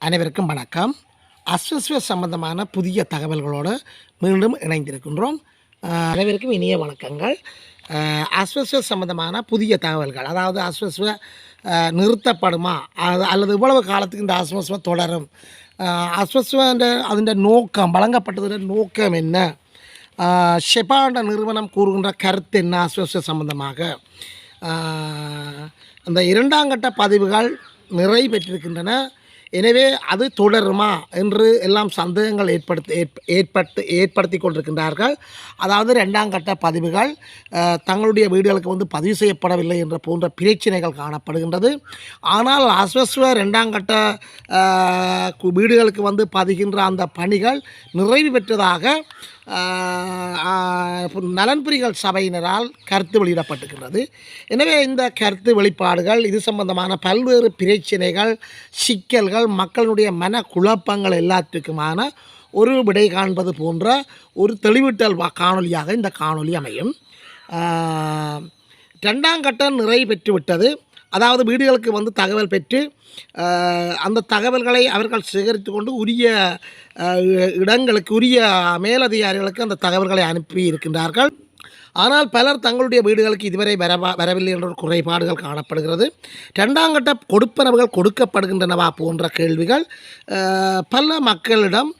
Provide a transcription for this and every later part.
அனைவருக்கும் வணக்கம். அஸ்வஸ்வ சம்பந்தமான புதிய தகவல்களோடு மீண்டும் இணைந்திருக்கின்றோம். அனைவருக்கும் இனிய வணக்கங்கள். அஸ்வஸ்வ சம்பந்தமான புதிய தகவல்கள் அதாவது அஸ்வஸ்வ நிறுத்தப்படுமா? அது அல்லது இவ்வளவு காலத்துக்கு இந்த அஸ்வஸ்வ தொடரும்? அஹ், அஸ்வஸ்வன்ற அதிൻ്റെ நோக்கம் வழங்கப்பட்டதோட நோக்கம் என்ன? ஷெபாண்ட நிறுவனம் கூறுகின்ற கருத்து என்ன அஸ்வஸ்வ சம்பந்தமாக? அந்த இரண்டாம் கட்ட பதிவுகள் நிறைவேற்றிருக்கின்றன எனவே அது தொடருமா என்று எல்லாம் சந்தேகங்கள் ஏற்படுத்தி ஏற்பட்டு ஏற்படுத்தி கொண்டிருக்கின்றார்கள். அதாவது ரெண்டாம் கட்ட பதிவுகள் தங்களுடைய வீடுகளுக்கு வந்து பதிவு செய்யப்படவில்லை என்ற போன்ற பிரச்சனைகள் காணப்படுகின்றது. ஆனால் அஸ்வஸ்வ ரெண்டாம் கட்ட வீடுகளுக்கு வந்து பதிகின்ற அந்த பணிகள் நிறைவு பெற்றதாக நலன்புரிகள் சபையினரால் கருத்து வெளியிடப்பட்டிருக்கிறது. எனவே இந்த கருத்து வெளிப்பாடுகள் இது சம்பந்தமான பல்வேறு பிரச்சனைகள் சிக்கல்கள் மக்களுடைய மன குழப்பங்கள் எல்லாத்துக்குமான ஒரு விடை காண்பது போன்ற ஒரு தெளிவிட்டல் வா- இந்த காணொலி அமையும். ரெண்டாம் கட்டம் நிறைவு பெற்றுவிட்டது. அதாவது வீடுகளுக்கு வந்து தகவல் பெற்று அந்த தகவல்களை அவர்கள் சேகரித்து கொண்டு உரிய இடங்களுக்கு உரிய மேலதிகாரிகளுக்கு அந்த தகவல்களை அனுப்பி இருக்கின்றார்கள். ஆனால் பலர் தங்களுடைய வீடுகளுக்கு இதுவரை வரவா வரவில்லை என்ற குறைபாடுகள் காணப்படுகிறது. ரெண்டாம் கட்ட கொடுப்பனவுகள் கொடுக்கப்படுகின்றனவா போன்ற கேள்விகள் பல மக்களிடம்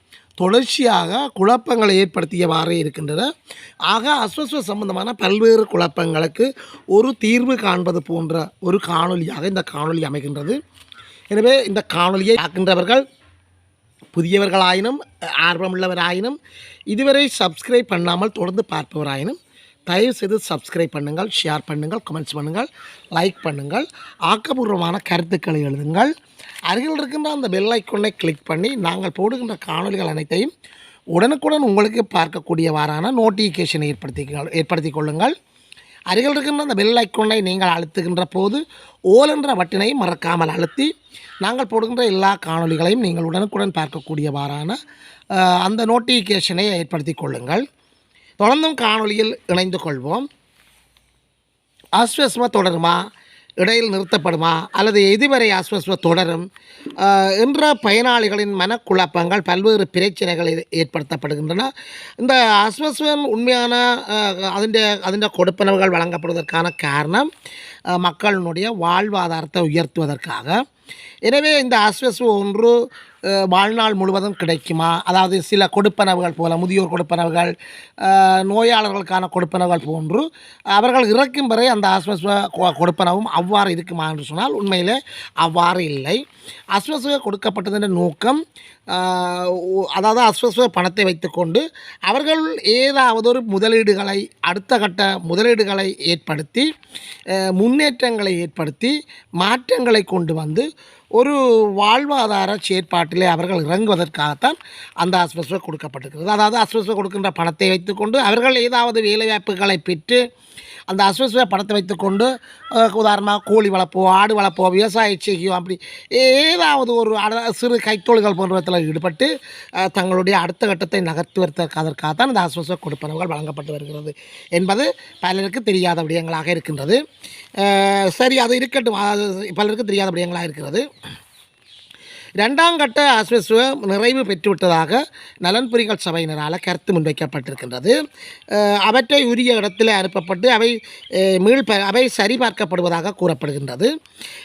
தொடர்ச்சியாக குழப்பங்களை ஏற்படுத்தியவாறே இருக்கின்றன. ஆக அஸ்வஸ்வ சம்பந்தமான பல்வேறு குழப்பங்களுக்கு ஒரு தீர்வு காண்பது போன்ற ஒரு காணொலியாக இந்த காணொலி அமைகின்றது. எனவே இந்த காணொலியை பார்க்கின்றவர்கள் புதியவர்களாயினும் ஆர்வமுள்ளவராயினும் இதுவரை சப்ஸ்கிரைப் பண்ணாமல் தொடர்ந்து பார்ப்பவராயினும் தயவு செய்து சப்ஸ்கிரைப் பண்ணுங்கள் ஷேர் பண்ணுங்கள் கமெண்ட்ஸ் பண்ணுங்கள் லைக் பண்ணுங்கள் ஆக்கப்பூர்வமான கருத்துக்களை எழுதுங்கள். அருகில் இருக்கின்ற அந்த பெல் ஐக்கொன்னை கிளிக் பண்ணி நாங்கள் போடுகின்ற காணொளிகள் அனைத்தையும் உடனுக்குடன் உங்களுக்கு பார்க்கக்கூடியவாறான நோட்டிஃபிகேஷனை ஏற்படுத்தி ஏற்படுத்தி கொள்ளுங்கள் அருகில் இருக்கின்ற அந்த பெல் ஐக்கொன்னை நீங்கள் அழுத்துகின்ற போது ஓல் என்ற பட்டினை மறக்காமல் அழுத்தி நாங்கள் போடுகின்ற எல்லா காணொளிகளையும் நீங்கள் உடனுக்குடன் பார்க்கக்கூடியவாறான அந்த நோட்டிஃபிகேஷனை ஏற்படுத்தி கொள்ளுங்கள் தொடர்ந்தும் காணொளியில் இணைந்து கொள்வோம். ஆஸ்வஸ்ம தொடருமா? இடையில் நிறுத்தப்படுமா அல்லது எதிவரை ஆஸ்வஸ்வ தொடரும்? என்ற பயனாளிகளின் மனக்குழப்பங்கள் பல்வேறு பிரச்சனைகளை ஏற்படுத்தப்படுகின்றன. இந்த ஆஸ்வஸ்வன் உண்மையான அதிൻ്റെ அதிൻ്റെ கொடுப்பனவுகள் வழங்கப்படுவதற்கான காரணம் மக்களினுடைய வாழ்வாதாரத்தை உயர்த்துவதற்காக. எனவே இந்த ஆஸ்வஸ்வ ஒன்று வாழ்நாள் முழுவதும் கிடைக்குமா? அதாவது சில கொடுப்பனவுகள் போல முதியோர் கொடுப்பனவுகள் நோயாளர்களுக்கான கொடுப்பனவுகள் போன்று அவர்கள் இறக்கும் வரை அந்த ஆஸ்வஸ்வ கொடுப்பனவும் அவ்வாறு இருக்குமா என்று சொன்னால் உண்மையிலே அவ்வாறு இல்லை. அஸ்வஸ்வ கொடுக்கப்பட்டதின் நோக்கம் அதாவது அஸ்வஸ்வ பணத்தை வைத்துக்கொண்டு அவர்கள் ஏதாவது ஒரு முதலீடுகளை அடுத்த கட்ட முதலீடுகளை ஏற்படுத்தி முன்னேற்றங்களை ஏற்படுத்தி மாற்றங்களை கொண்டு வந்து ஒரு வாழ்வாதார செயற்பாட்டிலே அவர்கள் இறங்குவதற்காகத்தான் அந்த அஸ்வஸ்வ கொடுக்கப்பட்டிருக்கிறது. அதாவது அஸ்வஸ்வ கொடுக்கின்ற பணத்தை வைத்துக்கொண்டு அவர்கள் ஏதாவது வேலைவாய்ப்புகளை பெற்று அந்த அஸ்வஸ்வ படத்தை வைத்துக்கொண்டு உதாரணமாக கோழி வளர்ப்போ ஆடு வளர்ப்போ விவசாயம் செய்யும் அப்படி ஏதாவது ஒரு அட- சிறு கைத்தொழில்கள் போன்றவற்றில் ஈடுபட்டு தங்களுடைய அடுத்த கட்டத்தை நகர்த்துவதற்காக தான் இந்த அஸ்வஸ்வ கொடுப்பனவுகள் வழங்கப்பட்டு வருகிறது என்பது பலருக்கு தெரியாத விடயங்களாக இருக்கின்றது. சரி அது இருக்கட்டும். அது பலருக்கு தெரியாத விடயங்களாக இருக்கிறது. ரெண்டாம் கட்ட அஸ்வஸ்வ நிறைவு பெற்றுவிட்டதாக நலன்புரிகள் சபையினரால் கருத்து முன்வைக்கப்பட்டிருக்கின்றது. அவற்றை உரிய இடத்தில் அனுப்பப்பட்டு அவை மீள்ப அவை சரிபார்க்கப்படுவதாக கூறப்படுகின்றது.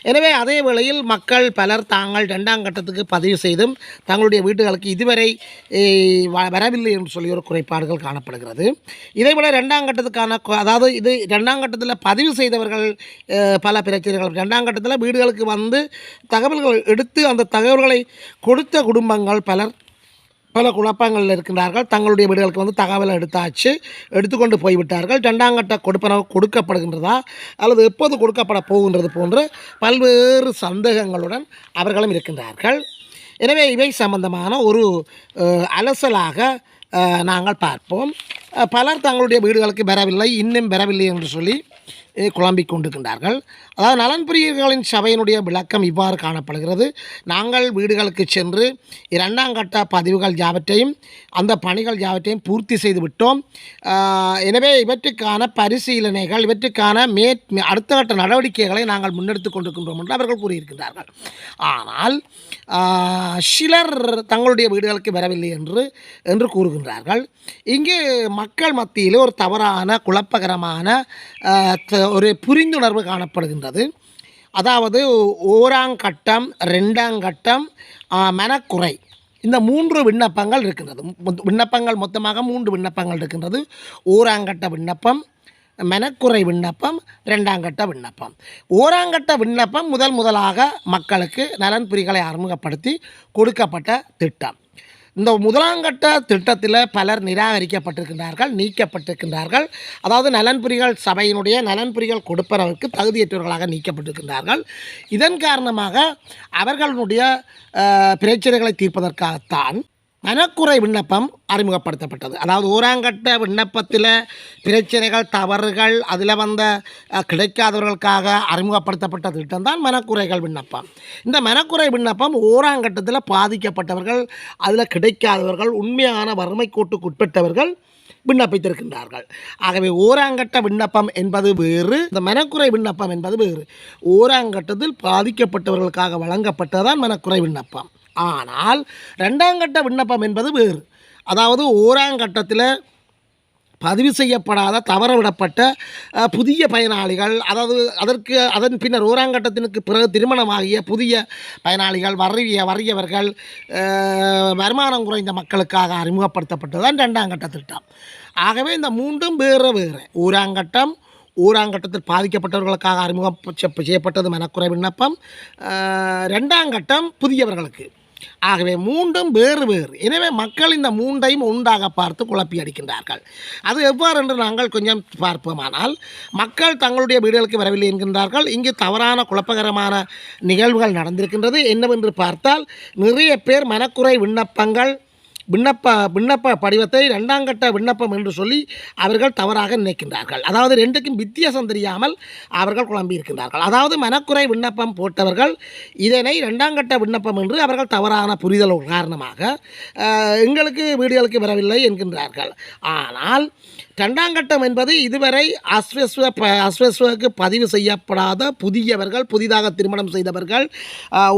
எனவே அதே வேளையில் மக்கள் பலர் தாங்கள் ரெண்டாம் கட்டத்துக்கு பதிவு செய்தும் தங்களுடைய வீடுகளுக்கு இதுவரை வ- வரவில்லை என்று சொல்லி ஒரு குறைபாடுகள் காணப்படுகிறது. இதைவிட ரெண்டாம் கட்டத்துக்கான அதாவது இது ரெண்டாம் கட்டத்தில் பதிவு செய்தவர்கள் பல பிரச்சனைகள். ரெண்டாம் கட்டத்தில் வீடுகளுக்கு வந்து தகவல்கள் எடுத்து அந்த தகவல்களை கொடுத்த குடும்பங்கள் பலர் பல குழப்பங்களில் இருக்கின்றார்கள். தங்களுடைய வீடுகளுக்கு வந்து தகவலை எடுத்தாச்சு. எடுத்துக்கொண்டு போய்விட்டார்கள். ரெண்டாங்கட்ட கொடுப்பனவு கொடுக்கப்படுகின்றதா அல்லது எப்போது கொடுக்கப்பட போகின்றது போன்ற பல்வேறு சந்தேகங்களுடன் அவர்களும் இருக்கின்றார்கள். எனவே இவை சம்பந்தமான ஒரு அலசலாக நாங்கள் பார்ப்போம். பலர் தங்களுடைய வீடுகளுக்கு பெறவில்லை இன்னும் பெறவில்லை என்று சொல்லி குழம்பிக் கொண்டிருக்கின்றார்கள். அதாவது நலன்புரியர்களின் சபையினுடைய விளக்கம் இவ்வாறு காணப்படுகிறது. நாங்கள் வீடுகளுக்கு சென்று இரண்டாம் கட்ட பதிவுகள் யாவற்றையும் அந்த பணிகள் யாவற்றையும் பூர்த்தி செய்து விட்டோம். எனவே இவற்றுக்கான பரிசீலனைகள் இவற்றுக்கான மே அடுத்த கட்ட நடவடிக்கைகளை நாங்கள் முன்னெடுத்து கொண்டிருக்கின்றோம் என்று அவர்கள் கூறியிருக்கின்றார்கள். ஆனால் சிலர் தங்களுடைய வீடுகளுக்கு வரவில்லை என்று என்று கூறுகின்றார்கள். இங்கு மக்கள் மத்தியில் ஒரு தவறான குழப்பகரமான ஒரு புரிந்துணர்வு காணப்படுகின்றது. அதாவது ஓராங்கட்டம் ரெண்டாங்கட்டம் மனக்குறை. இந்த மூன்று விண்ணப்பங்கள் இருக்கின்றது. விண்ணப்பங்கள் மொத்தமாக மூன்று விண்ணப்பங்கள் இருக்கின்றது. ஓராங்கட்ட விண்ணப்பம் மெனக்குறை விண்ணப்பம் ரெண்டாங்கட்ட விண்ணப்பம். ஓராங்கட்ட விண்ணப்பம் முதல் முதலாக மக்களுக்கு நலன் புரிகளை அறிமுகப்படுத்தி கொடுக்கப்பட்ட திட்டம். இந்த முதலாங்கட்ட திட்டத்தில் பலர் நிராகரிக்கப்பட்டிருக்கின்றார்கள் நீக்கப்பட்டிருக்கின்றார்கள். அதாவது நலன்புரிகள் சபையினுடைய நலன்புரிகள் கொடுப்பவர்களுக்கு தகுதியற்றவர்களாக நீக்கப்பட்டிருக்கின்றார்கள். இதன் காரணமாக அவர்களுடைய பிரச்சனைகளை தீர்ப்பதற்காகத்தான் மனக்குறை விண்ணப்பம் அறிமுகப்படுத்தப்பட்டது. அதாவது ஓராங்கட்ட விண்ணப்பத்தில் பிரச்சனைகள் தவறுகள் அதில் வந்த கிடைக்காதவர்களுக்காக அறிமுகப்படுத்தப்பட்ட திட்டம் தான் மனக்குறைகள் விண்ணப்பம். இந்த மனக்குறை விண்ணப்பம் ஓராங்கட்டத்தில் பாதிக்கப்பட்டவர்கள் அதில் கிடைக்காதவர்கள் உண்மையான வறுமை கோட்டுக்கு உட்பட்டவர்கள் விண்ணப்பித்திருக்கின்றார்கள். ஆகவே ஓராங்கட்ட விண்ணப்பம் என்பது வேறு இந்த மனக்குறை விண்ணப்பம் என்பது வேறு. ஓராங்கட்டத்தில் பாதிக்கப்பட்டவர்களுக்காக வழங்கப்பட்டதான் மனக்குறை விண்ணப்பம். ஆனால் ரெண்டாங்கட்ட விண்ணப்பம் என்பது வேறு. அதாவது ஓராங்கட்டத்தில் பதிவு செய்யப்படாத தவறவிடப்பட்ட புதிய பயனாளிகள் அதாவது அதற்கு அதன் பின்னர் ஓராங்கட்டத்தினுக்கு பிறகு திருமணமாகிய புதிய பயனாளிகள் வறிய வறியவர்கள் வருமானம் குறைந்த மக்களுக்காக அறிமுகப்படுத்தப்பட்டதுதான் ரெண்டாம் கட்ட திட்டம் ஆகவே இந்த மூன்றும் வேறு வேறு. ஊராங்கட்டம் ஊராங்கட்டத்தில் பாதிக்கப்பட்டவர்களுக்காக அறிமுகம் செய்யப்பட்டது மனக்குறை விண்ணப்பம் ரெண்டாம் கட்டம் புதியவர்களுக்கு. ஆகவே மூன்றும் வேறு வேறு. எனவே மக்கள் இந்த மூன்றையும் உண்டாக பார்த்து குழப்பி அடிக்கின்றார்கள். அது எவ்வாறு என்று நாங்கள் கொஞ்சம் பார்ப்போமானால் மக்கள் தங்களுடைய வீடுகளுக்கு வரவில்லை என்கின்றார்கள். இங்கு தவறான குழப்பகரமான நிகழ்வுகள் நடந்திருக்கின்றது. என்னவென்று பார்த்தால் நிறைய பேர் மனக்குறை விண்ணப்பங்கள் விண்ணப்ப விண்ணப்ப படிவத்தை ரெண்டாம் கட்ட விண்ணப்பம் என்று சொல்லி அவர்கள் தவறாக நினைக்கின்றார்கள். அதாவது ரெண்டுக்கும் வித்தியாசம் தெரியாமல் அவர்கள் குழம்பி இருக்கின்றார்கள் அதாவது மனக்குறை விண்ணப்பம் போட்டவர்கள் இதனை ரெண்டாம் கட்ட விண்ணப்பம் என்று அவர்கள் தவறான புரிதல் காரணமாக எங்களுக்கு வீடுகளுக்கு வரவில்லை என்கின்றார்கள். ஆனால் ரெண்டாம் கட்டம் என்பது இதுவரை அஸ்வஸ்வ ப அஸ்வஸ்வக்கு பதிவு செய்யப்படாத புதியவர்கள் புதிதாக திருமணம் செய்தவர்கள்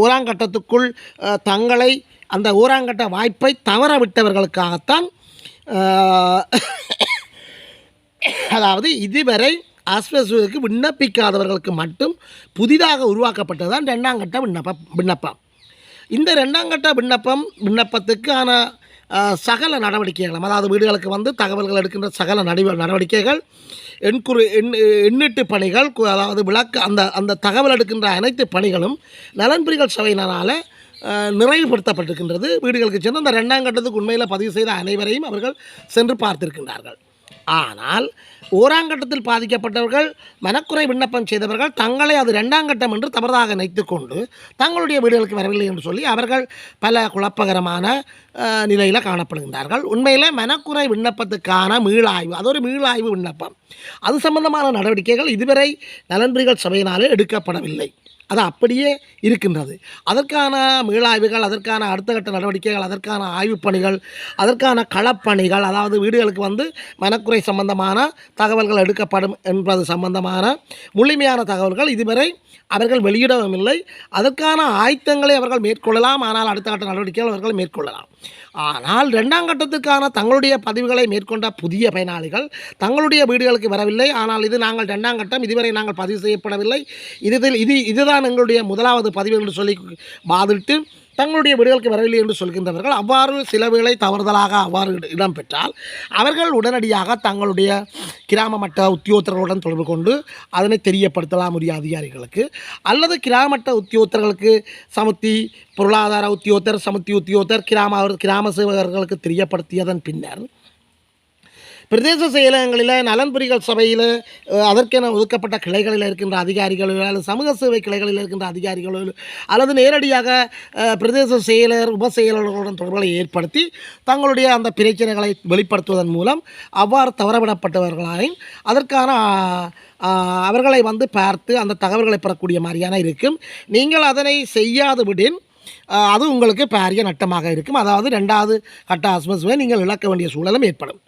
ஒராங்கட்டத்துக்குள் கட்டத்துக்குள் தங்களை அந்த ஓராங்கட்ட வாய்ப்பை தவற விட்டவர்களுக்காகத்தான் அதாவது இதுவரை ஆஸ்வசுக்கு விண்ணப்பிக்காதவர்களுக்கு மட்டும் புதிதாக உருவாக்கப்பட்டது தான் ரெண்டாங்கட்ட விண்ணப்பம் விண்ணப்பம். இந்த ரெண்டாங்கட்ட விண்ணப்பம் விண்ணப்பத்துக்கான சகல நடவடிக்கைகளும் அதாவது வீடுகளுக்கு வந்து தகவல்கள் எடுக்கின்ற சகல நடவ நடவடிக்கைகள் எண்குறு எண் எண்ணீட்டு பணிகள் அதாவது விளக்கு அந்த அந்த தகவல் எடுக்கின்ற அனைத்து பணிகளும் நலன்புரிகள் சபையினரால் நிறைவுபடுத்தப்பட்டிருக்கின்றது. வீடுகளுக்கு சென்று அந்த ரெண்டாம் கட்டத்துக்கு உண்மையில் பதிவு செய்த அனைவரையும் அவர்கள் சென்று பார்த்திருக்கின்றார்கள். ஆனால் ஓராங்கட்டத்தில் பாதிக்கப்பட்டவர்கள் மனக்குறை விண்ணப்பம் செய்தவர்கள் தங்களை அது ரெண்டாம் கட்டம் என்று தவறாக நினைத்து கொண்டு தங்களுடைய வீடுகளுக்கு வரவில்லை என்று சொல்லி அவர்கள் பல குழப்பகரமான நிலையில் காணப்படுகின்றார்கள். உண்மையில் மனக்குறை விண்ணப்பத்துக்கான மீளாய்வு அது ஒரு மீளாய்வு விண்ணப்பம். அது சம்பந்தமான நடவடிக்கைகள் இதுவரை நலன்புரிகள் சபையினாலே எடுக்கப்படவில்லை. அது அப்படியே இருக்கின்றது. அதற்கான மீளாய்வுகள் அதற்கான அடுத்த கட்ட நடவடிக்கைகள் அதற்கான ஆய்வுப் பணிகள் அதற்கான களப்பணிகள் அதாவது வீடுகளுக்கு வந்து மனக்குறை சம்பந்தமான தகவல்கள் எடுக்கப்படும் என்பது சம்பந்தமான முழுமையான தகவல்கள் இதுவரை அவர்கள் வெளியிடவும் இல்லை. அதற்கான ஆயத்தங்களை அவர்கள் மேற்கொள்ளலாம். ஆனால் அடுத்த கட்ட நடவடிக்கைகள் அவர்கள் மேற்கொள்ளலாம். ஆனால் ரெண்டாம் கட்டத்துக்கான தங்களுடைய பதிவுகளை மேற்கொண்ட புதிய பயனாளிகள் தங்களுடைய வீடுகளுக்கு வரவில்லை. ஆனால் இது நாங்கள் ரெண்டாம் கட்டம் இதுவரை நாங்கள் பதிவு செய்யப்படவில்லை. இதில் இது இதுதான் எங்களுடைய முதலாவது பதிவு என்று சொல்லி வாதிட்டு தங்களுடைய வீடுகளுக்கு வரவில்லை என்று சொல்கின்றவர்கள் அவ்வாறு சில வேளை தவறுதலாக அவ்வாறு இடம்பெற்றால் அவர்கள் உடனடியாக தங்களுடைய கிராம மட்ட உத்தியோகத்தர்களுடன் தொடர்பு கொண்டு அதனை தெரியப்படுத்தலாம் உரிய அதிகாரிகளுக்கு. அல்லது கிராம மட்ட உத்தியோகத்தர்களுக்கு சமுத்தி பொருளாதார உத்தியோகத்தர் சமுத்தி உத்தியோகத்தர் கிராம கிராம சேவகர்களுக்கு தெரியப்படுத்தியதன் பின்னர் பிரதேச செயலகங்களில் நலன்புரிகள் சபையில் அதற்கென ஒதுக்கப்பட்ட கிளைகளில் இருக்கின்ற அதிகாரிகளோ அல்லது சமூக சேவை கிளைகளில் இருக்கின்ற அதிகாரிகளோ அல்லது நேரடியாக பிரதேச செயலர் உப செயலர்களுடன் தொடர்புகளை ஏற்படுத்தி தங்களுடைய அந்த பிரச்சனைகளை வெளிப்படுத்துவதன் மூலம் அவ்வாறு தவறவிடப்பட்டவர்களாயும் அதற்கான அவர்களை வந்து பார்த்து அந்த தகவல்களை பெறக்கூடிய மாதிரியான இருக்கும். நீங்கள் அதனை செய்யாது விடின் அது உங்களுக்கு பாரிய நட்டமாக இருக்கும். அதாவது ரெண்டாவது கட்ட அஸ்மஸ்வை நீங்கள் இழக்க வேண்டிய சூழலும் ஏற்படும்.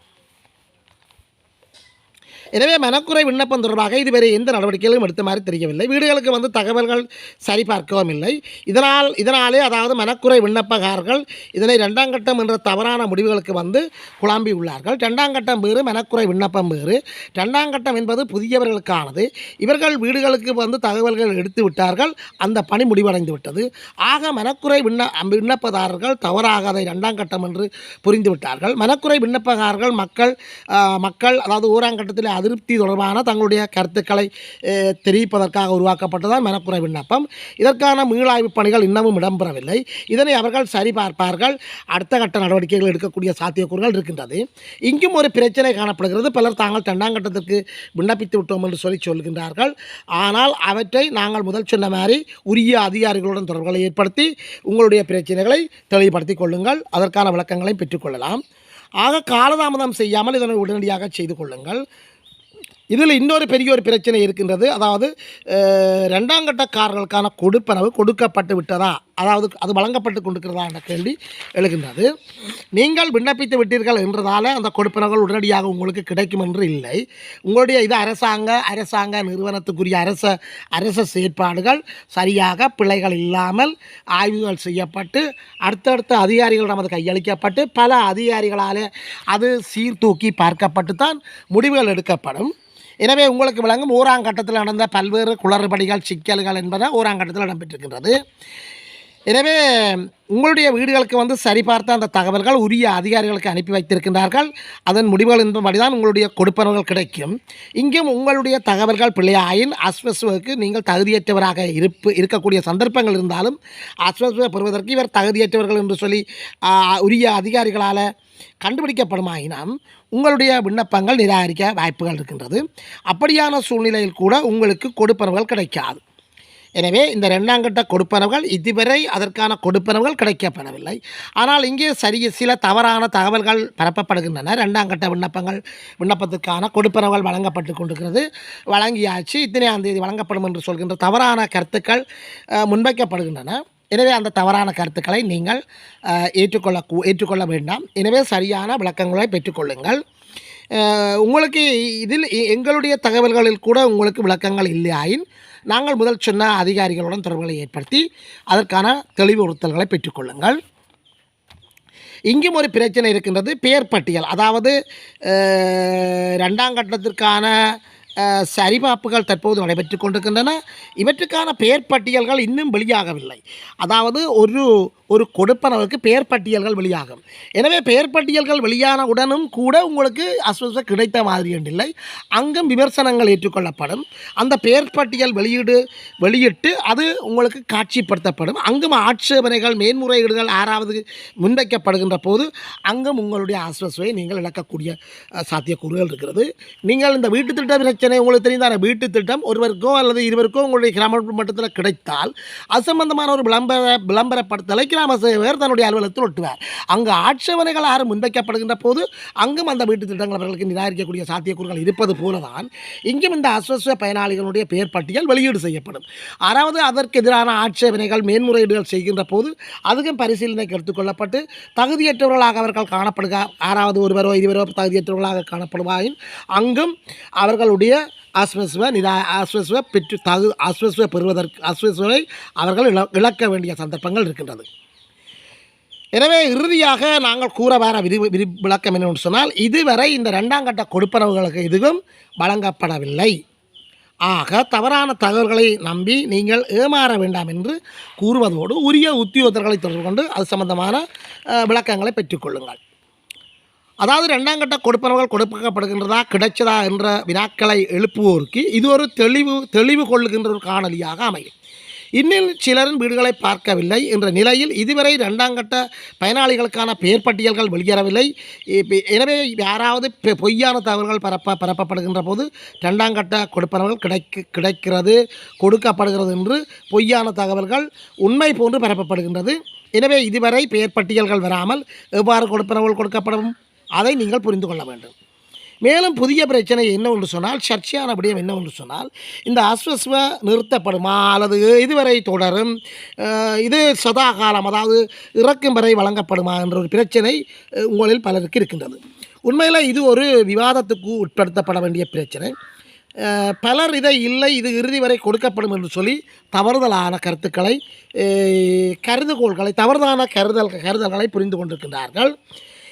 எனவே மனக்குறை விண்ணப்பம் தொடர்பாக இதுவரை எந்த நடவடிக்கைகளும் எடுத்த மாதிரி தெரியவில்லை. வீடுகளுக்கு வந்து தகவல்கள் சரிபார்க்கவும் இல்லை. இதனால் இதனாலே அதாவது மனக்குறை விண்ணப்பகாரர்கள் இதனை ரெண்டாம் கட்டம் என்ற தவறான முடிவுகளுக்கு வந்து குழம்பி உள்ளார்கள். ரெண்டாம் கட்டம் வேறு மனக்குறை விண்ணப்பம் வேறு. ரெண்டாம் கட்டம் என்பது புதியவர்களுக்கானது. இவர்கள் வீடுகளுக்கு வந்து தகவல்கள் எடுத்து விட்டார்கள். அந்த பணி முடிவடைந்து விட்டது. ஆக மனக்குறை விண்ண விண்ணப்பதாரர்கள் தவறாக அதை ரெண்டாம் கட்டம் என்று புரிந்துவிட்டார்கள் மனக்குறை விண்ணப்பகாரர்கள் மக்கள் மக்கள் அதாவது ஓராங்கட்டத்தில் அதிருப்தி தொடர்பான தங்களுடைய கருத்துக்களை தெரிவிப்பதற்காக உருவாக்கப்பட்டதான் மனக்குறை விண்ணப்பம். இதற்கான மீளாய்வு பணிகள் இன்னமும் இடம்பெறவில்லை. இதனை அவர்கள் சரிபார்ப்பார்கள். அடுத்த கட்ட நடவடிக்கைகள் எடுக்கக்கூடிய சாத்தியக்கூறுகள் இருக்கின்றது. இங்கும் ஒரு பிரச்சனை காணப்படுகிறது. பலர் தாங்கள் தண்டாங்கட்டத்திற்கு விண்ணப்பித்து விட்டோம் என்று சொல்லி சொல்கின்றார்கள். ஆனால் அவற்றை நாங்கள் முதல் சொன்ன மாதிரி உரிய அதிகாரிகளுடன் தொடர்புகளை ஏற்படுத்தி உங்களுடைய பிரச்சனைகளை தெளிவுபடுத்திக் கொள்ளுங்கள். அதற்கான விளக்கங்களையும் பெற்றுக்கொள்ளலாம் ஆக காலதாமதம் செய்யாமல் இதனை உடனடியாக செய்து கொள்ளுங்கள். இதில் இன்னொரு பெரிய ஒரு பிரச்சனை இருக்கின்றது. அதாவது அஹ், ரெண்டாம் கட்டக்காரர்களுக்கான கொடுப்பனவு கொடுக்கப்பட்டு விட்டதா? அதாவது அது வழங்கப்பட்டு கொண்டிருக்கிறதா என்ற கேள்வி எழுகின்றது. நீங்கள் விண்ணப்பித்து விட்டீர்கள் என்றதால் அந்த கொடுப்பனவுகள் உடனடியாக உங்களுக்கு கிடைக்கும் என்று இல்லை. உங்களுடைய இது அரசாங்க அரசாங்க நிறுவனத்துக்குரிய அரச அரச செயற்பாடுகள் சரியாக பிழைகள் இல்லாமல் ஆய்வுகள் செய்யப்பட்டு அடுத்தடுத்த அதிகாரிகள் நமது கையளிக்கப்பட்டு பல அதிகாரிகளால் அது சீர்தூக்கி பார்க்கப்பட்டு தான் முடிவுகள் எடுக்கப்படும். எனவே உங்களுக்கு விளங்கும் ஓராம் கட்டத்தில் நடந்த பல்வேறு குளறுபடிகள் சிக்கல்கள் என்பன ஓராம் கட்டத்தில் இடம்பெற்றிருக்கின்றது. எனவே உங்களுடைய வீடுகளுக்கு வந்து சரிபார்த்த அந்த தகவல்கள் உரிய அதிகாரிகளுக்கு அனுப்பி வைத்திருக்கின்றார்கள். அதன் முடிவுகள் என்பபடி தான் உங்களுடைய கொடுப்பனர்கள் கிடைக்கும். இங்கும் உங்களுடைய தகவல்கள் பிள்ளையாயின் அஸ்வஸ்வுக்கு நீங்கள் தகுதியற்றவராக இருப்பு இருக்கக்கூடிய சந்தர்ப்பங்கள் இருந்தாலும் அஸ்வஸ்வை பெறுவதற்கு இவர் தகுதியற்றவர்கள் என்று சொல்லி உரிய அதிகாரிகளால் கண்டுபிடிக்கப்படுமாயினம் உங்களுடைய விண்ணப்பங்கள் நிராகரிக்க வாய்ப்புகள் இருக்கின்றது. அப்படியான சூழ்நிலையில் கூட உங்களுக்கு கொடுப்பனவுகள் கிடைக்காது. எனவே இந்த ரெண்டாம் கட்ட கொடுப்பனவுகள் இதுவரை அதற்கான கொடுப்பனவுகள் கிடைக்கப்படவில்லை. ஆனால் இங்கே சரிய சில தவறான தகவல்கள் பரப்பப்படுகின்றன. ரெண்டாம் கட்ட விண்ணப்பங்கள் விண்ணப்பத்துக்கான கொடுப்பனவுகள் வழங்கப்பட்டு கொண்டிருக்கிறது. வழங்கியாச்சு. இத்தனையாம் தேதி வழங்கப்படும் என்று சொல்கின்ற தவறான கருத்துக்கள் முன்வைக்கப்படுகின்றன. எனவே அந்த தவறான கருத்துக்களை நீங்கள் ஏற்றுக்கொள்ள கூ- ஏற்றுக்கொள்ள வேண்டாம். எனவே சரியான விளக்கங்களை பெற்றுக்கொள்ளுங்கள். உங்களுக்கு இதில் எ- எங்களுடைய தகவல்களில் கூட உங்களுக்கு விளக்கங்கள் இல்லையாயின் நாங்கள் முதல் சொன்ன அதிகாரிகளுடன் தொடர்புகளை ஏற்படுத்தி அதற்கான தெளிவுறுத்தல்களை பெற்றுக்கொள்ளுங்கள். இங்கும் ஒரு பிரச்சனை இருக்கின்றது பெயர் பட்டியல். அதாவது ரெண்டாம் கட்டத்திற்கான சரிபார்ப்புகள் தற்போது நடைபெற்று கொண்டிருக்கின்றன. இவற்றுக்கான பெயர் பட்டியல்கள் இன்னும் வெளியாகவில்லை. அதாவது ஒரு ஒரு கொடுப்பனவுக்கு பெயர் பட்டியல்கள் வெளியாகும். எனவே பெயர் பட்டியல்கள் வெளியான உடனும் கூட உங்களுக்கு அஸ்வச கிடைத்த மாதிரி என்றில்லை அங்கும் விமர்சனங்கள் ஏற்றுக்கொள்ளப்படும். அந்த பெயர் பட்டியல் வெளியீடு வெளியிட்டு அது உங்களுக்கு காட்சிப்படுத்தப்படும். அங்கும் ஆட்சேபனைகள் மேன்முறையீடுகள் ஆறாவது முன்வைக்கப்படுகின்ற போது அங்கும் உங்களுடைய ஆஸ்வசுவை நீங்கள் இழக்கக்கூடிய சாத்தியக்கூறுகள் இருக்கிறது. நீங்கள் இந்த வீட்டு திட்ட பிரச்சனை உங்களுக்கு தெரிந்தான? வீட்டு திட்டம் ஒருவருக்கோ அல்லது இருவருக்கோ உங்களுடைய கிராம மட்டத்தில் கிடைத்தால் அது சம்பந்தமான ஒரு விளம்பர விளம்பரப்படுத்தலை கிராம சேவையர் தன்னுடைய அலுவலகத்தில் ஒட்டுவார். அங்கு ஆட்சேபனைகள் யாரும் முன்வைக்கப்படுகின்ற போது அங்கும் அந்த வீட்டு திட்டங்கள் அவர்களுக்கு நிராகரிக்கக்கூடிய சாத்தியக்கூறுகள் இருப்பது போலதான் இங்கும் இந்த அஸ்வஸ்வ பயனாளிகளுடைய பெயர் பட்டியல் வெளியீடு செய்யப்படும். அதாவது அதற்கு எதிரான ஆட்சேபனைகள் மேன்முறையீடுகள் செய்கின்ற போது அதுக்கும் பரிசீலனைக்கு எடுத்துக்கொள்ளப்பட்டு தகுதியற்றவர்களாக அவர்கள் காணப்படுக ஆறாவது ஒருவரோ இருவரோ தகுதியற்றவர்களாக காணப்படுவாயின் அங்கும் அவர்களுடைய ஆஸ்வஸ்வ நிதா ஆஸ்வஸ்வ பெற்று தகு ஆஸ்வஸ்வ பெறுவதற்கு ஆஸ்வஸ்வை அவர்கள் இழக்க வேண்டிய சந்தர்ப்பங்கள் இருக்கின்றது. எனவே இறுதியாக நாங்கள் கூற வர விரி விரி விளக்கம் என்னென்னு சொன்னால் இதுவரை இந்த ரெண்டாம் கட்ட கொடுப்பனவுகளுக்கு எதுவும் வழங்கப்படவில்லை. ஆக தவறான தகவல்களை நம்பி நீங்கள் ஏமாற வேண்டாம் என்று கூறுவதோடு உரிய உத்தியோகத்தர்களை தொடர்பு கொண்டு அது சம்பந்தமான விளக்கங்களை பெற்றுக்கொள்ளுங்கள் அதாவது ரெண்டாம் கட்ட கொடுப்பனவுகள் கொடுக்கப்படுகின்றதா கிடைச்சதா என்ற வினாக்களை எழுப்புவோருக்கு இது ஒரு தெளிவு தெளிவு கொள்ளுகின்ற ஒரு காணொலியாக அமையும். இன்னும் சிலரின் வீடுகளை பார்க்கவில்லை என்ற நிலையில் இதுவரை ரெண்டாம் கட்ட பயனாளிகளுக்கான பெயர் பட்டியல்கள் வெளியேறவில்லை. எனவே யாராவது பெ- பொய்யான தகவல்கள் பரப்ப பரப்பப்படுகின்ற போது ரெண்டாம் கட்ட கொடுப்பனவர்கள் கிடைக்கு கிடைக்கிறது கொடுக்கப்படுகிறது என்று பொய்யான தகவல்கள் உண்மை போன்று பரப்பப்படுகின்றது. எனவே இதுவரை பெயர் பட்டியல்கள் வராமல் எவ்வாறு கொடுப்பனவர்கள் கொடுக்கப்படும்? அதை நீங்கள் புரிந்து கொள்ள வேண்டும். மேலும் புதிய பிரச்சனை என்னவென்று சொன்னால் சர்ச்சையான விடயம் என்னவென்று சொன்னால் இந்த அஸ்வஸ்வ நிறுத்தப்படுமா அல்லது இதுவரை தொடரும் இது சதா காலம் அதாவது இறக்கும் வரை வழங்கப்படுமா என்ற ஒரு பிரச்சனை உங்களில் பலருக்கு இருக்கின்றது. உண்மையில் இது ஒரு விவாதத்துக்கு உட்படுத்தப்பட வேண்டிய பிரச்சனை. பலர் இதை இல்லை இது இறுதி வரை கொடுக்கப்படும் என்று சொல்லி தவறுதலான கருத்துக்களை கருதுகோள்களை தவறுதான கருதல் கருதல்களை புரிந்து கொண்டிருக்கின்றார்கள்.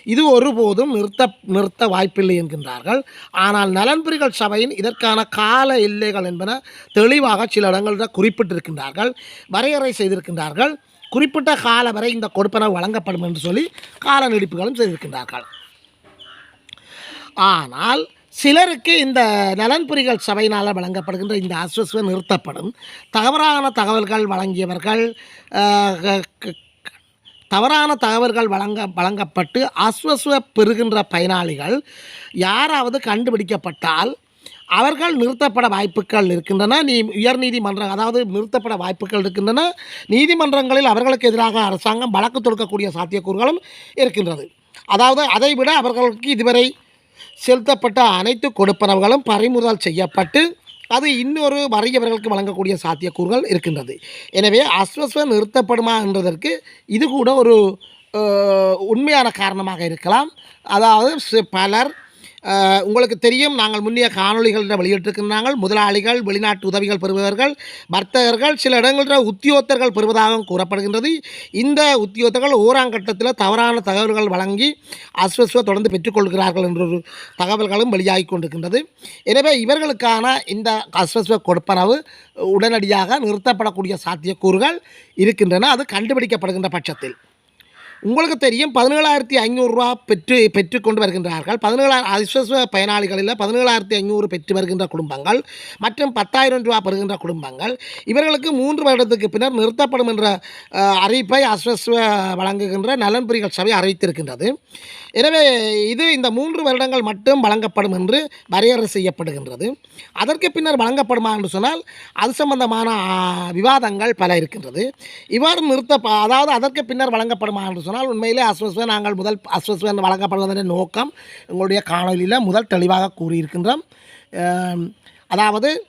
இது ஒருபோதும் நிறுத்த நிறுத்த வாய்ப்பில்லை என்கின்றார்கள். ஆனால் நலன்புரிகள் சபையின் இதற்கான கால எல்லைகள் என்பன தெளிவாக சில இடங்களில் குறிப்பிட்டிருக்கின்றார்கள். வரையறை செய்திருக்கின்றார்கள். குறிப்பிட்ட கால வரை இந்த கொடுப்பனவு வழங்கப்படும் என்று சொல்லி கால நீடிப்புகளும் செய்திருக்கின்றார்கள். ஆனால் சிலருக்கு இந்த நலன்புரிகள் சபையினால் வழங்கப்படுகின்ற இந்த அஸ்வஸ்வ நிறுத்தப்படும். தவறான தகவல்கள் வழங்கியவர்கள் க- க- தவறான தகவல்கள் வழங்க வழங்கப்பட்டு அஸ்வஸ்வ பெறுகின்ற பயனாளிகள் யாராவது கண்டுபிடிக்கப்பட்டால் அவர்கள் நிறுத்தப்பட வாய்ப்புகள் இருக்கின்றன. நீ உயர்நீதிமன்றம் அதாவது நிறுத்தப்பட வாய்ப்புகள் இருக்கின்றன. நீதிமன்றங்களில் அவர்களுக்கு எதிராக அரசாங்கம் வழக்கு தொடுக்கக்கூடிய சாத்தியக்கூறுகளும் இருக்கின்றது. அதாவது அதைவிட அவர்களுக்கு இதுவரை செலுத்தப்பட்ட அனைத்து கொடுப்பனவுகளும் பறிமுதல் செய்யப்பட்டு அது இன்னொரு வறியவர்களுக்கு வழங்கக்கூடிய சாத்தியக்கூறுகள் இருக்கின்றது. எனவே அஸ்வஸ்வ நிறுத்தப்படுமா என்றதற்கு இது கூட ஒரு உண்மையான காரணமாக இருக்கலாம். அதாவது பலர் உங்களுக்கு தெரியும் நாங்கள் முன்னிய காணொளிகளில் வெளியிட்டிருக்கின்றாங்கள் முதலாளிகள் வெளிநாட்டு உதவிகள் பெறுபவர்கள் வர்த்தகர்கள் சில இடங்களில் உத்தியோகத்தர்கள் பெறுவதாகவும் கூறப்படுகின்றது. இந்த உத்தியோகத்தர்கள் ஓராங்கட்டத்தில் தவறான தகவல்கள் வழங்கி அஸ்வஸ்வ தொடர்ந்து பெற்றுக்கொள்கிறார்கள் என்ற ஒரு தகவல்களும் வெளியாகி கொண்டிருக்கின்றது. எனவே இவர்களுக்கான இந்த அஸ்வஸ்வ கொடுப்பனவு உடனடியாக நிறுத்தப்படக்கூடிய சாத்தியக்கூறுகள் இருக்கின்றன. அது கண்டுபிடிக்கப்படுகின்ற பட்சத்தில். உங்களுக்கு தெரியும் பதினேழாயிரத்தி ஐநூறுரூவா பெற்று பெற்றுக்கொண்டு வருகின்றார்கள். பதினேழாயிரம் அஸ்வஸ்வ பயனாளிகளில் பதினேழாயிரத்தி ஐநூறு பெற்று வருகின்ற குடும்பங்கள் மற்றும் பத்தாயிரம் ரூபா பெறுகின்ற குடும்பங்கள். இவர்களுக்கு மூன்று வருடத்துக்கு பின்னர் நிறுத்தப்படும் என்ற அறிவிப்பை அஸ்வஸ்வ வழங்குகின்ற நலன்புரிகள் சபை அறிவித்திருக்கின்றது. எனவே இது இந்த மூன்று வருடங்கள் மட்டும் வழங்கப்படும் என்று வரையறை செய்யப்படுகின்றது. அதற்கு பின்னர் வழங்கப்படுமா என்று சொன்னால் அது சம்பந்தமான விவாதங்கள் பல இருக்கின்றது. இவ்வாறு நிறுத்த அதாவது அதற்கு பின்னர் வழங்கப்படுமா என்று சொன்னால் உண்மையிலே அஸ்வஸ்வன் நாங்கள் முதல் அஸ்வஸ்வன் வழங்கப்படுவதன் நோக்கம் உங்களுடைய காணொலியில் முதல் தெளிவாக கூறியிருக்கின்றோம். அதாவது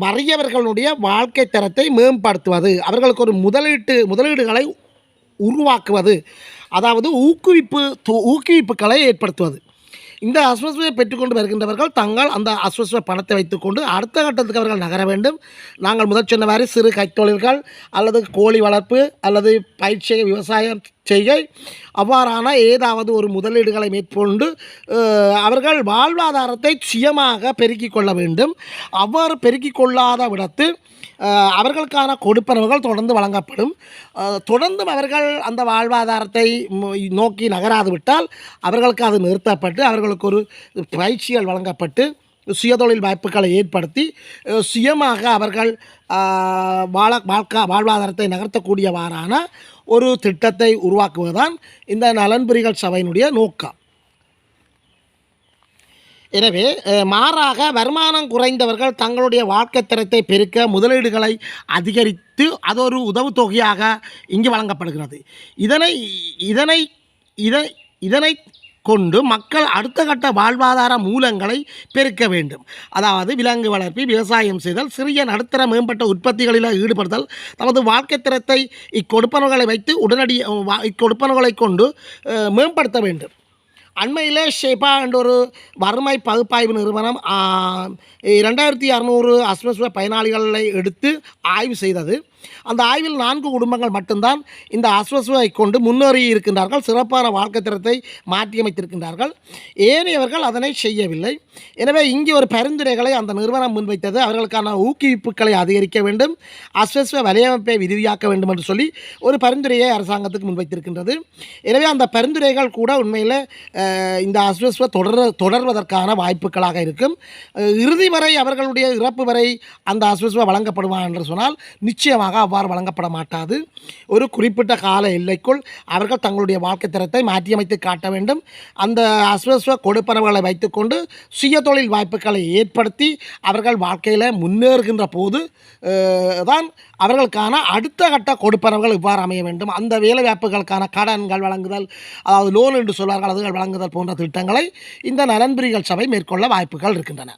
வறியவர்களுடைய வாழ்க்கை தரத்தை மேம்படுத்துவது அவர்களுக்கு ஒரு முதலீட்டு முதலீடுகளை உருவாக்குவது அதாவது ஊக்குவிப்பு து- ஊக்குவிப்புகளை ஏற்படுத்துவது. இந்த அஸ்வஸ்வை பெற்றுக்கொண்டு வருகின்றவர்கள் தங்கள் அந்த அஸ்வஸ்வ பணத்தை வைத்துக்கொண்டு அடுத்த கட்டத்துக்கு அவர்கள் நகர வேண்டும். நாங்கள் முதல் சொன்னவாறு சிறு கைத்தொழில்கள் அல்லது கோழி வளர்ப்பு அல்லது பயிற்சியை விவசாயம் செய்கை அவ்வாறான ஏதாவது ஒரு முதலீடுகளை மேற்கொண்டு அவர்கள் வாழ்வாதாரத்தை சுயமாக பெருக்கிக் கொள்ள வேண்டும். அவ்வாறு பெருக்கிக் கொள்ளாத விடத்து அவர்களுக்கான கொடுப்பனவுகள் தொடர்ந்து வழங்கப்படும். தொடர்ந்தும் அவர்கள் அந்த வாழ்வாதாரத்தை நோக்கி நகராது விட்டால் அவர்களுக்கு அது நிறுத்தப்பட்டு அவர்களுக்கு ஒரு பயிற்சிகள் வழங்கப்பட்டு சுயதொழில் வாய்ப்புகளை ஏற்படுத்தி சுயமாக அவர்கள் வாழ வாழ்க்கா வாழ்வாதாரத்தை நகர்த்தக்கூடியவாறான ஒரு திட்டத்தை உருவாக்குவதுதான் இந்த நலன்புரிகள் சபையினுடைய நோக்கம். எனவே மாறாக வருமானம் குறைந்தவர்கள் தங்களுடைய வாழ்க்கை தரத்தை பெருக்க முதலீடுகளை அதிகரித்து அது ஒரு உதவுத்தொகையாக இங்கு வழங்கப்படுகிறது. இதனை இதனை இதை இதனை கொண்டு மக்கள் அடுத்த கட்ட வாழ்வாதார மூலங்களை பெருக்க வேண்டும். அதாவது விலங்கு வளர்ப்பு விவசாயம் செய்தல் சிறிய நடுத்தர மேம்பட்ட உற்பத்திகளில் ஈடுபடுதல் தமது வாழ்க்கை தரத்தை இக்கொடுப்பனர்களை வைத்து உடனடி வா- கொண்டு மேம்படுத்த வேண்டும். அண்மையில் ஷேபா என்ற ஒரு வறுமை பகுப்பாய்வு நிறுவனம் ரெண்டாயிரத்தி இரண்டாயிரத்தி அறநூறு அஸ்வஸ்வ பயனாளிகளை எடுத்து ஆய்வு செய்தது. அந்த ஆய்வில் நான்கு குடும்பங்கள் மட்டும்தான் இந்த அஸ்வஸ்வை கொண்டு முன்னேறி இருக்கின்றார்கள். சிறப்பான வாழ்க்கை தரத்தை மாற்றியமைத்திருக்கின்றார்கள் ஏனையவர்கள் அதனை செய்யவில்லை. எனவே இங்கே ஒரு பரிந்துரைகளை அந்த நிறுவனம் முன்வைத்தது. அவர்களுக்கான ஊக்குவிப்புகளை அதிகரிக்க வேண்டும். அஸ்வஸ்வ வலையமைப்பை விரிவாக்க வேண்டும் என்று சொல்லி ஒரு பரிந்துரையை அரசாங்கத்துக்கு முன்வைத்திருக்கின்றது. எனவே அந்த பரிந்துரைகள் கூட உண்மையில் இந்த அஸ்வஸ்வ தொடர் தொடர்வதற்கான வாய்ப்புகளாக இருக்கும். இறுதி வரை அவர்களுடைய இறப்பு வரை அந்த அஸ்வஸ்வ வழங்கப்படுமா என்று சொன்னால் நிச்சயமாக நிச்சயமாக அவ்வாறு வழங்கப்பட மாட்டாது ஒரு குறிப்பிட்ட கால எல்லைக்குள் அவர்கள் தங்களுடைய வாழ்க்கை தரத்தை மாற்றியமைத்து காட்ட வேண்டும். அந்த அஸ்வஸ்வ கொடுப்பனவுகளை வைத்துக்கொண்டு சுய தொழில் வாய்ப்புகளை ஏற்படுத்தி அவர்கள் வாழ்க்கையில் முன்னேறுகின்ற போது தான் அவர்களுக்கான அடுத்த கட்ட கொடுப்பனவுகள் இவ்வாறு அமைய வேண்டும். அந்த வேலைவாய்ப்புகளுக்கான கடன்கள் வழங்குதல் அதாவது லோன் என்று சொல்வார்கள் அதுகள் வழங்குதல் போன்ற திட்டங்களை இந்த நலன்புரிகள் சபை மேற்கொள்ள வாய்ப்புகள் இருக்கின்றன.